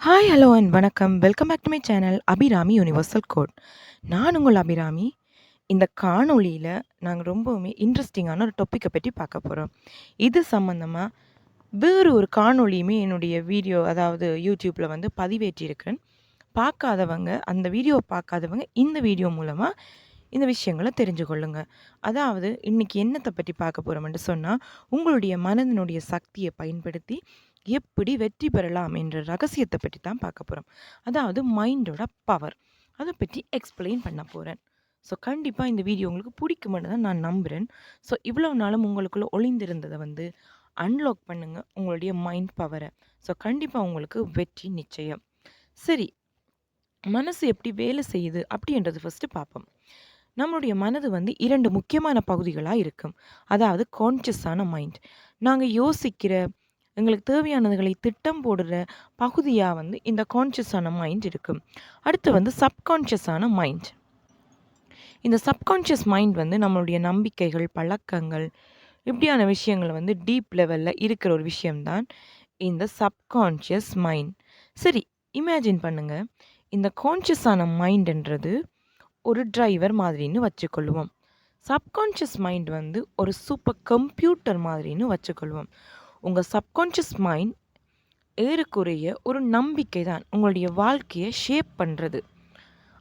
Hi hello and வணக்கம். Welcome back to my channel Abirami universal code நான் உங்கள் அபிராமி இந்த காணொளியில் நாங்கள் ரொம்பவுமே இன்ட்ரெஸ்டிங்கான ஒரு டாப்பிக்கை பற்றி பார்க்க போகிறோம் இது சம்மந்தமாக வேறு ஒரு காணொளியுமே என்னுடைய வீடியோ அதாவது யூடியூப்பில் வந்து பதிவேற்றியிருக்கிறேன் பார்க்காதவங்க அந்த வீடியோவை பார்க்காதவங்க இந்த வீடியோ மூலமாக இந்த விஷயங்களை தெரிஞ்சு கொள்ளுங்க அதாவது இன்றைக்கி என்னத்தை பற்றி பார்க்க போகிறோம்னு சொன்னால் உங்களுடைய மனதினுடைய சக்தியை பயன்படுத்தி எப்படி வெற்றி பெறலாம் என்ற ரகசியத்தை பற்றி தான் பார்க்க போகிறோம் அதாவது மைண்டோட பவர். அதை பற்றி எக்ஸ்பிளைன் பண்ண போகிறேன் ஸோ கண்டிப்பாக இந்த வீடியோ உங்களுக்கு பிடிக்குமென்னு தான் நான் நம்புகிறேன் ஸோ இவ்வளோ நாளும் உங்களுக்குள்ளே ஒளிந்திருந்ததை வந்து அன்லாக் பண்ணுங்கள் உங்களுடைய மைண்ட் பவரை. ஸோ கண்டிப்பாக உங்களுக்கு வெற்றி நிச்சயம். சரி மனசு எப்படி வேலை செய்யுது அப்படின்றது ஃபஸ்ட்டு பார்ப்போம் நம்மளுடைய மனது வந்து இரண்டு முக்கியமான பகுதிகளாக இருக்கும். அதாவது கான்ஷியஸான மைண்ட் நாங்கள் யோசிக்கிற எங்களுக்கு தேவையானதுகளை திட்டம் போடுற பகுதியாக வந்து இந்த கான்ஷியஸான மைண்ட் இருக்கும். அடுத்து வந்து சப்கான்ஷியஸான மைண்ட் இந்த சப்கான்ஷியஸ் மைண்ட் வந்து நம்மளுடைய நம்பிக்கைகள் பழக்கங்கள் இப்படியான விஷயங்கள் வந்து டீப் லெவலில் இருக்கிற ஒரு விஷயம்தான் இந்த சப்கான்ஷியஸ் மைண்ட் சரி இமேஜின் பண்ணுங்கள் இந்த கான்ஷியஸான மைண்டுன்றது ஒரு டிரைவர் மாதிரின்னு வச்சுக்கொள்வோம். சப்கான்ஷியஸ் மைண்ட் வந்து ஒரு சூப்பர் கம்ப்யூட்டர் மாதிரின்னு வச்சுக்கொள்வோம். உங்கள் சப்கான்ஷியஸ் மைண்ட் ஏறக்குறைய ஒரு நம்பிக்கை தான் உங்களுடைய வாழ்க்கையை ஷேப் பண்ணுறது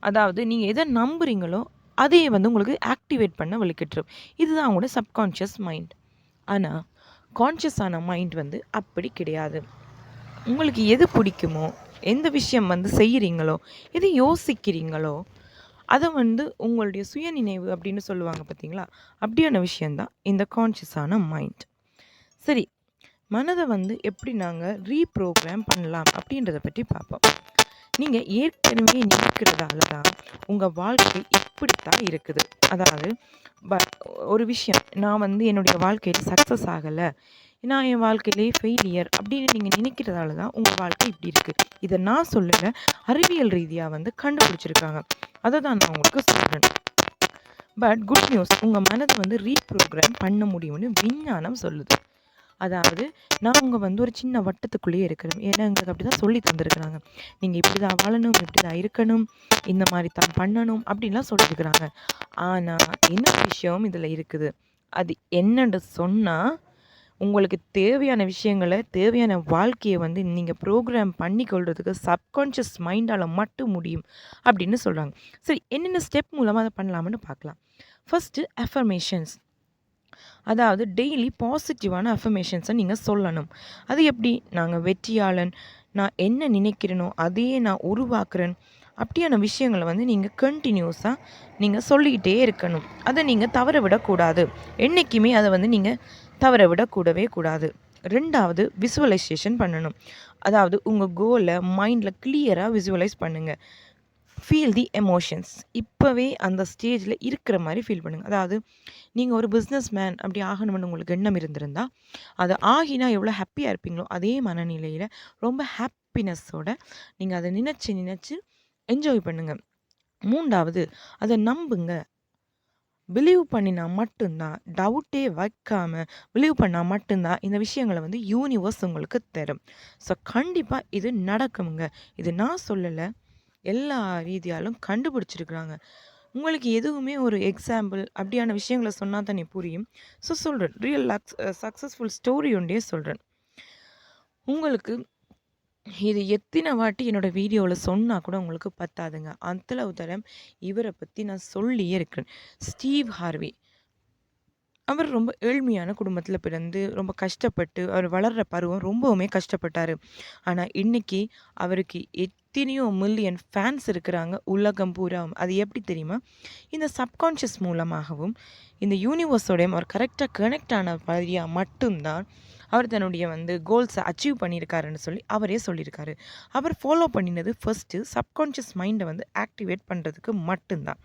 அதாவது நீங்கள் எதை நம்புறீங்களோ அதையே வந்து உங்களுக்கு ஆக்டிவேட் பண்ண வலிக்கிட்டுரும் இதுதான் அவங்களோட சப்கான்ஷியஸ் மைண்ட் ஆனால் கான்ஷியஸான மைண்ட் வந்து அப்படி கிடையாது. உங்களுக்கு எது பிடிக்குமோ எந்த விஷயம் வந்து செய்கிறீங்களோ எது யோசிக்கிறீங்களோ அதை வந்து உங்களுடைய சுயநினைவு அப்படின்னு சொல்லுவாங்க பார்த்தீங்களா அப்படியான விஷயந்தான் இந்த கான்ஷியஸான மைண்ட் சரி மனதை வந்து எப்படி நாங்கள் ரீப்ரோக்ராம் பண்ணலாம் அப்படின்றத பற்றி பார்ப்போம். நீங்கள் ஏற்கனவே நினைக்கிறதால தான் உங்கள் வாழ்க்கை இப்படித்தான் இருக்குது. அதாவது ப ஒரு விஷயம் நான் வந்து என்னுடைய வாழ்க்கையில் சக்ஸஸ் ஆகலை நான் என் வாழ்க்கையிலே ஃபெயிலியர் அப்படின்னு நீங்கள் நினைக்கிறதால தான் உங்கள் வாழ்க்கை இப்படி இருக்குது இதை நான் சொல்லலை அறிவியல் ரீதியாக வந்து கண்டுபிடிச்சிருக்காங்க. அதை தான் நான் உங்களுக்கு சொல்கிறேன் பட் குட் நியூஸ் உங்கள் மனதை வந்து ரீப்ரோக்ராம் பண்ண முடியும்னு விஞ்ஞானம் சொல்லுது. அதாவது நாங்கள் வந்து ஒரு சின்ன வட்டத்துக்குள்ளேயே இருக்கிறோம் ஏன்னா எங்களுக்கு அப்படி தான் சொல்லி தந்துருக்குறாங்க. நீங்கள் இப்படி தான் வாழணும் இப்படி தான் இருக்கணும் இந்த மாதிரி தான் பண்ணணும் அப்படின்லாம் சொல்லியிருக்கிறாங்க ஆனால் என்ன விஷயம் இதில் இருக்குது? அது என்னென்று சொன்னால் உங்களுக்கு தேவையான விஷயங்களை தேவையான வாழ்க்கையை வந்து நீங்கள் ப்ரோக்ராம் பண்ணி கொள்றதுக்கு சப்கான்ஷியஸ் மைண்டால் மட்டும் முடியும் அப்படின்னு சொல்கிறாங்க சரி என்னென்ன ஸ்டெப் மூலமாக அதை பண்ணலாம்னு பார்க்கலாம் ஃபஸ்ட்டு அஃபர்மேஷன்ஸ் அதாவது டெய்லி பாசிட்டிவான அஃபர்மேஷன்ஸை நீங்கள் சொல்லணும். அது எப்படி? நாங்கள் வெற்றியாளன் நான் என்ன நினைக்கிறேனோ அதையே நான் உருவாக்குறேன். அப்படியான விஷயங்களை வந்து நீங்கள் கண்டினியூஸாக நீங்கள் சொல்லிக்கிட்டே இருக்கணும். அதை நீங்கள் தவற விடக்கூடாது. என்றைக்குமே அதை வந்து நீங்கள் தவற விடக்கூடவே கூடாது. ரெண்டாவது விசுவலைசேஷன் பண்ணணும். அதாவது உங்கள் கோலை மைண்டில் கிளியராக விசுவலைஸ் பண்ணுங்கள் ஃபீல் தி எமோஷன்ஸ் இப்போவே அந்த ஸ்டேஜில் இருக்கிற மாதிரி ஃபீல் பண்ணுங்கள் அதாவது நீங்கள் ஒரு பிஸ்னஸ் மேன் அப்படி ஆகணும்னு உங்களுக்கு எண்ணம் இருந்திருந்தால் அது ஆகினா எவ்வளோ ஹாப்பியாக இருப்பீங்களோ அதே மனநிலையில் ரொம்ப ஹாப்பினஸ்ஸோட நீங்கள் அதை நினச்சி நினச்சி என்ஜாய் பண்ணுங்கள் மூன்றாவது அதை நம்புங்க. பிலீவ் பண்ணினா மட்டும்தான் டவுட்டே வைக்காமல் பிலீவ் பண்ணால் மட்டும்தான் இந்த விஷயங்களை வந்து யூனிவர்ஸ் உங்களுக்கு தரும். ஸோ கண்டிப்பாக இது நடக்குங்க இது நான் சொல்லலை. எல்லா ரீதியாலும் கண்டுபிடிச்சிருக்கிறாங்க. உங்களுக்கு எதுவுமே ஒரு எக்ஸாம்பிள் அப்படியான விஷயங்களை சொன்னால் தானே புரியும். ஸோ சொல்கிறேன் ரியல் லக்ஸ் சக்ஸஸ்ஃபுல் ஸ்டோரி ஒன்றே சொல்கிறேன் உங்களுக்கு இது எத்தனை வாட்டி என்னோடய வீடியோவில் சொன்னால் கூட உங்களுக்கு பத்தாதுங்க. அத்தளவு தரம் இவரை பற்றி நான் சொல்லியே இருக்கிறேன். Steve Harvey. அவர் ரொம்ப ஏழ்மையான குடும்பத்தில் பிறந்து ரொம்ப கஷ்டப்பட்டு அவர் வளர்கிற பருவம் ரொம்பவுமே கஷ்டப்பட்டார். ஆனால் இன்றைக்கி அவருக்கு எத்தனையோ மில்லியன் ஃபேன்ஸ் இருக்கிறாங்க உலகம் பூராவும். அது எப்படி தெரியுமா? இந்த சப்கான்ஷியஸ் மூலமாகவும் இந்த யூனிவர்ஸோடையும் அவர் கரெக்டாக கனெக்ட் ஆன வழியாக மட்டும்தான் அவர் தன்னுடைய வந்து கோல்ஸை அச்சீவ் பண்ணியிருக்காருன்னு சொல்லி அவரே சொல்லியிருக்காரு. அவர் ஃபாலோ பண்ணினது ஃபஸ்ட்டு சப்கான்ஷியஸ் மைண்டை வந்து ஆக்டிவேட் பண்ணுறதுக்கு மட்டும்தான்.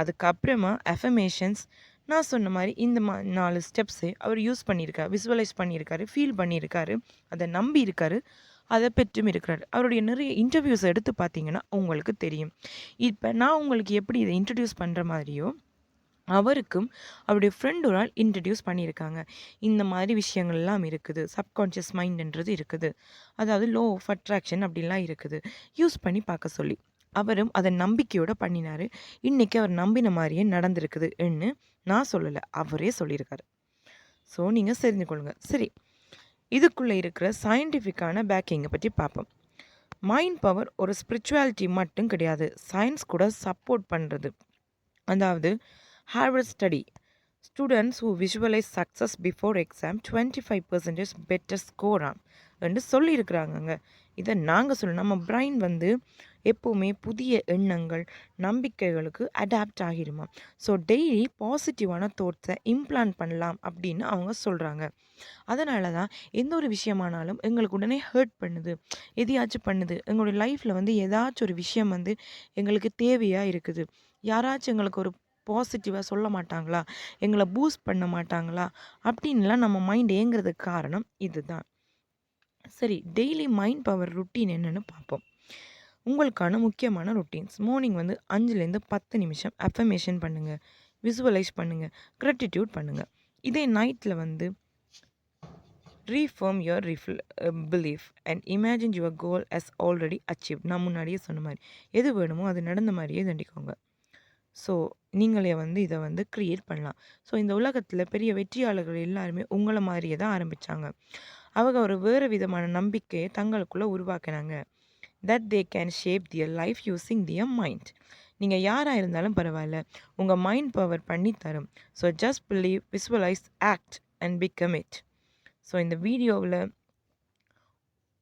அதுக்கப்புறமா எஃபமேஷன்ஸ் நான் சொன்ன மாதிரி இந்த மா நாலு ஸ்டெப்ஸு அவர் யூஸ் பண்ணியிருக்காரு விசுவலைஸ் பண்ணியிருக்காரு ஃபீல் பண்ணியிருக்காரு அதை நம்பி இருக்காரு அதை பெற்றும் இருக்கிறார். அவருடைய நிறைய இன்டர்வியூஸ் எடுத்து பார்த்தீங்கன்னா உங்களுக்கு தெரியும். இப்போ நான் உங்களுக்கு எப்படி இதை இன்ட்ரடியூஸ் பண்ணுற மாதிரியோ அவருக்கும் அவருடைய ஃப்ரெண்ட் ஒரு ஆள் இன்ட்ரடியூஸ் பண்ணியிருக்காங்க. இந்த மாதிரி விஷயங்கள்லாம் இருக்குது. சப்கான்ஷியஸ் மைண்டுன்றது இருக்குது. அதாவது லோ ஆஃப் அட்ராக்ஷன் அப்படிலாம் இருக்குது. யூஸ் பண்ணி பார்க்க சொல்லி. அவரும் அதை நம்பிக்கையோடு பண்ணினார். இன்றைக்கி அவர் நம்பின மாதிரியே நடந்திருக்குதுன்னு நான் சொல்லலை. அவரே சொல்லியிருக்காரு. ஸோ நீங்கள் தெரிஞ்சுக்கொள்ளுங்க. சரி. இதுக்குள்ளே இருக்கிற சயின்டிஃபிக்கான பேக்கிங்கை பற்றி பார்ப்போம். மைண்ட் பவர் ஒரு ஸ்பிரிச்சுவாலிட்டி மட்டும் கிடையாது. சயின்ஸ் கூட சப்போர்ட் பண்ணுறது அதாவது Harvard study students who visualise success before exam twenty five percentage better ஸ்கோராம் என்று சொல்லியிருக்கிறாங்கங்க. இதை நாங்கள் சொல்லணும் நம்ம பிரைன் வந்து எப்போவுமே புதிய எண்ணங்கள் நம்பிக்கைகளுக்கு அடாப்ட் ஆகிடுமா? ஸோ டெய்லி பாசிட்டிவான தோட்ஸை இம்ப்ளான் பண்ணலாம் அப்படின்னு அவங்க சொல்கிறாங்க அதனால தான் எந்த ஒரு விஷயமானாலும் எங்களுக்கு உடனே ஹர்ட் பண்ணுது. எதையாச்சும் பண்ணுது. எங்களுடைய லைஃப்பில் வந்து ஏதாச்சும் ஒரு விஷயம் வந்து எங்களுக்கு தேவையாக இருக்குது. யாராச்சும் எங்களுக்கு ஒரு பாசிட்டிவாக சொல்ல மாட்டாங்களா? எங்களை பூஸ்ட் பண்ண மாட்டாங்களா? அப்படின்லாம் நம்ம மைண்ட் ஏங்குறதுக்கு காரணம் இதுதான். சரி டெய்லி மைண்ட் பவர் ருட்டீன் என்னென்னு பார்ப்போம். உங்களுக்கான முக்கியமான ருட்டீன்ஸ் மார்னிங் வந்து அஞ்சுலேருந்து பத்து நிமிஷம் அஃபர்மேஷன் பண்ணுங்கள் விசுவலைஸ் பண்ணுங்கள் க்ரெட்டிடியூட் பண்ணுங்கள் இதே நைட்டில் வந்து reaffirm your refill belief and imagine your goal as already achieve நான் முன்னாடியே சொன்ன மாதிரி எது வேணுமோ அது நடந்த மாதிரியே தண்டிக்கோங்க. ஸோ நீங்களே வந்து இதை வந்து க்ரியேட் பண்ணலாம். ஸோ இந்த உலகத்தில் பெரிய வெற்றியாளர்கள் எல்லாருமே உங்களை மாதிரியே தான் ஆரம்பித்தாங்க அவங்க ஒரு வேறு விதமான நம்பிக்கையை தங்களுக்குள்ளே உருவாக்கினாங்க. That they can shape their life using their mind நீங்கள் யாராக இருந்தாலும் பரவாயில்ல. உங்கள் மைண்ட் பவர் பண்ணி தரும் so just believe visualise act and become it so இந்த வீடியோவில்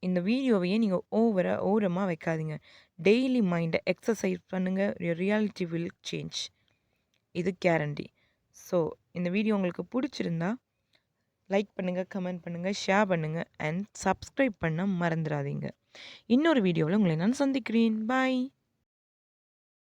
இந்த வீடியோவையே நீங்கள் ஓவராக ஓரமாக வைக்காதீங்க. டெய்லி மைண்டை எக்ஸசைஸ் பண்ணுங்கள் ரியாலிட்டி வில் சேஞ்ச் இது கேரண்டி ஸோ இந்த வீடியோ உங்களுக்கு பிடிச்சிருந்தா லைக் பண்ணுங்கள் கமெண்ட் பண்ணுங்கள் ஷேர் பண்ணுங்கள் அண்ட் சப்ஸ்கிரைப் பண்ண மறந்துடாதீங்க. இன்னொரு வீடியோவில் உங்களை நான் சந்திக்கிறேன். பாய்